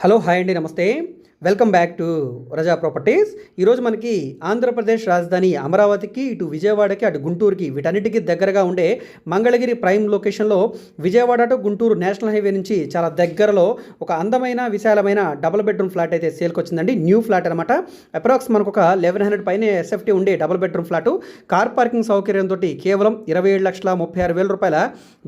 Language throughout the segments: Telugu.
హలో హాయ్ అండి నమస్తే welcome back to Raza properties ఈరోజు మనకి ఆంధ్రప్రదేశ్ రాజధాని అమరావతికి ఇటు విజయవాడకి అటు గుంటూరుకి వీటన్నిటికీ దగ్గరగా ఉండే మంగళగిరి ప్రైమ్ లొకేషన్లో విజయవాడ అటు గుంటూరు నేషనల్ హైవే నుంచి చాలా దగ్గరలో ఒక అందమైన విశాలమైన డబుల్ బెడ్రూమ్ ఫ్లాట్ అయితే సేల్కి వచ్చిందండి. న్యూ ఫ్లాట్ అనమాట అప్రాక్స్ మనకు ఒక లెవెన్ హండ్రెడ్ పైన ఎస్ఎఫ్టీ ఉండే double bedroom flat car parking సౌకర్యంతో కేవలం ఇరవై ఏడు లక్షల ముప్పై ఆరు వేల రూపాయల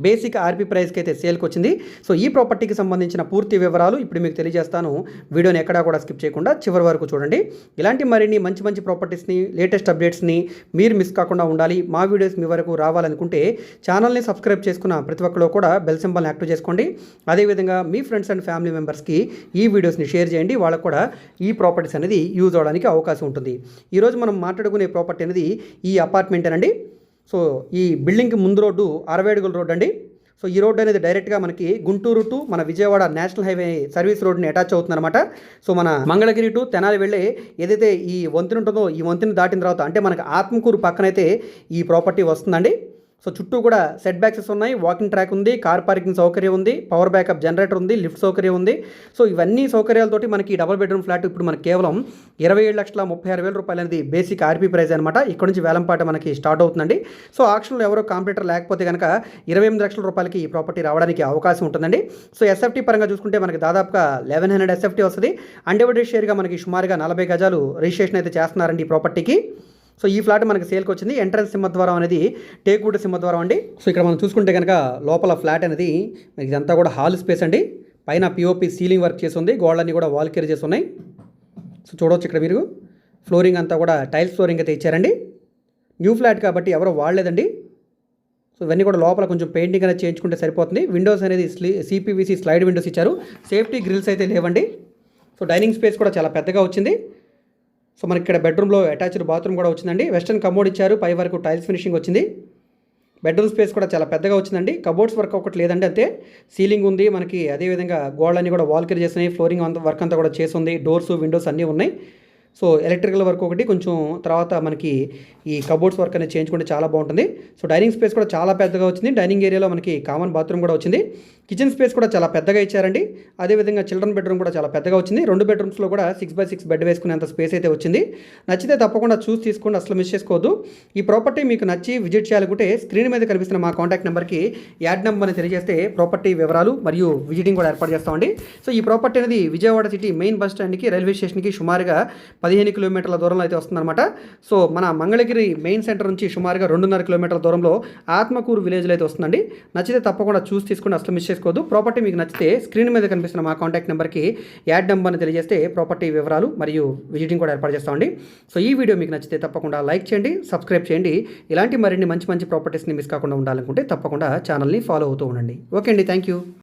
బేసిక్ ఆర్పీ ప్రైస్కి అయితే సేల్కి వచ్చింది. సో ఈ ప్రాపర్టీకి సంబంధించిన పూర్తి వివరాలు ఇప్పుడు మీకు తెలియజేస్తాను. వీడియోని ఎక్కడా కూడా స్కిప్ చేయకుండా చివరి వరకు చూడండి. ఇలాంటి మరిన్ని మంచి మంచి ప్రాపర్టీస్ని లేటెస్ట్ అప్డేట్స్ని మీరు మిస్ కాకుండా ఉండాలి. మా వీడియోస్ మీ వరకు రావాలనుకుంటే ఛానల్ని సబ్స్క్రైబ్ చేసుకున్న ప్రతి ఒక్కరు కూడా బెల్ సింబల్ని యాక్టివ్ చేసుకోండి. అదేవిధంగా మీ ఫ్రెండ్స్ అండ్ ఫ్యామిలీ మెంబర్స్కి ఈ వీడియోస్ని షేర్ చేయండి. వాళ్ళకు కూడా ఈ ప్రాపర్టీస్ అనేది యూజ్ అవడానికి అవకాశం ఉంటుంది. ఈరోజు మనం మాట్లాడుకునే ప్రాపర్టీ అనేది ఈ అపార్ట్మెంట్ అండి సో ఈ బిల్డింగ్కి ముందు రోడ్డు అరవై అడుగుల రోడ్డు అండి సో ఈ రోడ్డు అనేది డైరెక్ట్గా మనకి గుంటూరు టు మన విజయవాడ నేషనల్ హైవే సర్వీస్ రోడ్ని అటాచ్ అవుతుందన్నమాట. సో మన మంగళగిరి టు తెనాలి వెళ్ళే ఏదైతే ఈ వంతెన ఉంటుందో ఈ వంతెన దాటిన తర్వాత అంటే మనకి ఆత్మకూరు పక్కనైతే ఈ ప్రాపర్టీ వస్తుందండి. సో చుట్టూ కూడా సెట్ బ్యాక్సెస్ ఉన్నాయి. వాకింగ్ ట్రాక్ ఉంది కార్ పార్కింగ్ సౌకర్యం ఉంది పవర్ బ్యాకప్ జనరేటర్ ఉంది లిఫ్ట్ సౌకర్యం ఉంది. సో ఇవన్నీ సౌకర్యాలతోటి మనకి డబుల్ బెడ్రూమ్ ఫ్లాట్ ఇప్పుడు మనకి కేవలం ఇరవై ఏడు లక్షల ముప్పై ఆరు వేల రూపాయలు అనేది బేసిక్ ఆర్పీ ప్రైస్ అనమాట ఇక్కడ నుంచి వేలంపాట మనకి స్టార్ట్ అవుతుందండి. సో ఆక్షన్లో ఎవరో కాంపిటీటర్ లేకపోతే కనుక ఇరవై ఎనిమిది లక్షల రూపాయలకి ఈ ప్రాపర్టీ రావడానికి అవకాశం ఉంటుందండి. సో ఎస్ఎఫ్టీ పరంగా చూసుకుంటే మనకి దాదాపుగా లెవెన్ హండ్రెడ్ ఎస్ఎఫ్టీ వస్తుంది. అన్డివైడెడ్ షేర్గా మనకి సుమారుగా నలభై గజాలు రిజిస్ట్రేషన్ అయితే చేస్తున్నారండి ఈ ప్రాపర్టీకి. సో ఈ ఫ్లాట్ మనకి సేల్కి వచ్చింది. ఎంట్రన్స్ సింహద్వారం అనేది టేక్వుడ్ సింహద్వారం అండి. సో ఇక్కడ మనం చూసుకుంటే కనుక లోపల ఫ్లాట్ అనేది ఇదంతా కూడా హాల్ స్పేస్ అండి. పైన పిఓపి సీలింగ్ వర్క్ చేసి ఉంది గోడలన్నీ కూడా వాల్ కేర్ చేసి ఉన్నాయి సో చూడవచ్చు ఇక్కడ మీరు. ఫ్లోరింగ్ అంతా కూడా టైల్స్ ఫ్లోరింగ్ అయితే ఇచ్చారండి. న్యూ ఫ్లాట్ కాబట్టి ఎవరో వాడలేదండి. సో ఇవన్నీ కూడా లోపల కొంచెం పెయింటింగ్ అనేది చేయించుకుంటే సరిపోతుంది. విండోస్ అనేది స్లీ సిపివిసి స్లైడ్ విండోస్ ఇచ్చారు. సేఫ్టీ గ్రిల్స్ అయితే లేవండి. సో డైనింగ్ స్పేస్ కూడా చాలా పెద్దగా వచ్చింది. సో మనకి ఇక్కడ బెడ్రూమ్లో అటాచ్డ్ బాత్రూమ్ కూడా వచ్చిందండి. వెస్టర్న్ కమోడ్ ఇచ్చారు. పై వరకు టైల్స్ ఫినిషింగ్ వచ్చింది. బెడ్రూమ్ స్పేస్ కూడా చాలా పెద్దగా వచ్చిందండి. కబోర్డ్స్ వర్క్ ఒకటి లేదండి అంతే. సీలింగ్ ఉంది. మనకి అదేవిధంగా గోడలన్నీ కూడా వాల్ క్లియర్ చేసినాయి ఫ్లోరింగ్ అంతా వర్క్ అంతా కూడా చేసి ఉంది. డోర్స్ విండోస్ అన్నీ ఉన్నాయి. సో ఎలక్ట్రికల్ వర్క్ ఒకటి. కొంచెం తర్వాత మనకి ఈ కబోర్డ్స్ వర్క్ అనేది చేయించుకుంటే చాలా బాగుంటుంది. సో డైనింగ్ స్పేస్ కూడా చాలా పెద్దగా వచ్చింది. డైనింగ్ ఏరియాలో మనకి కామన్ బాత్రూమ్ కూడా వచ్చింది. కిచెన్ స్పేస్ కూడా చాలా పెద్దగా ఇచ్చారండి. అదేవిధంగా చిల్డ్రన్ బెడ్రూమ్ కూడా చాలా పెద్దగా వచ్చింది. రెండు బెడ్రూమ్స్లో కూడా సిక్స్ బై సిక్స్ బెడ్ వేసుకునేంత స్పేస్ అయితే వచ్చింది. నచ్చితే తప్పకుండా చూసి తీసుకోండి అసలు మిస్ చేసుకోవద్దు. ఈ ప్రాపర్టీ మీకు నచ్చి విజిట్ చేయాలనుకుంటే స్క్రీన్ మీద కనిపిస్తున్న మా కాంటాక్ట్ నెంబర్కి యాడ్ నెంబర్ అని తెలియజేస్తే ప్రాపర్టీ వివరాలు మరియు విజిటింగ్ కూడా ఏర్పాటు చేస్తామండి సో ఈ ప్రాపర్టీ అనేది విజయవాడ సిటీ మెయిన్ బస్ స్టాండ్కి రైల్వే స్టేషన్కి సుమారుగా పదిహేను కిలోమీటర్ల దూరంలో అయితే వస్తుందన్నమాట. సో మన మంగళగిరి మెయిన్ సెంటర్ నుంచి సుమారుగా రెండున్నర కిలోమీటర్ల దూరంలో ఆత్మకూరు విలేజ్లో అయితే వస్తుందండి. నచ్చితే తప్పకుండా చూసి తీసుకుని అసలు మిస్ చేసుకోవద్దు. ప్రాపర్టీ మీకు నచ్చితే స్క్రీన్ మీద కనిపిస్తున్న మా కాంటాక్ట్ నెంబర్కి యాడ్ నెంబర్ని తెలియజేస్తే ప్రాపర్టీ వివరాలు మరియు విజిటింగ్ కూడా ఏర్పాటు చేస్తామండి సో ఈ వీడియో మీకు నచ్చితే తప్పకుండా లైక్ చేయండి సబ్స్క్రైబ్ చేయండి. ఇలాంటి మరిన్ని మంచి మంచి ప్రాపర్టీస్ని మిస్ కాకుండా ఉండాలనుకుంటే తప్పకుండా ఛానల్ని ఫాలో అవుతూ ఉండండి. ఓకే అండి థ్యాంక్ యూ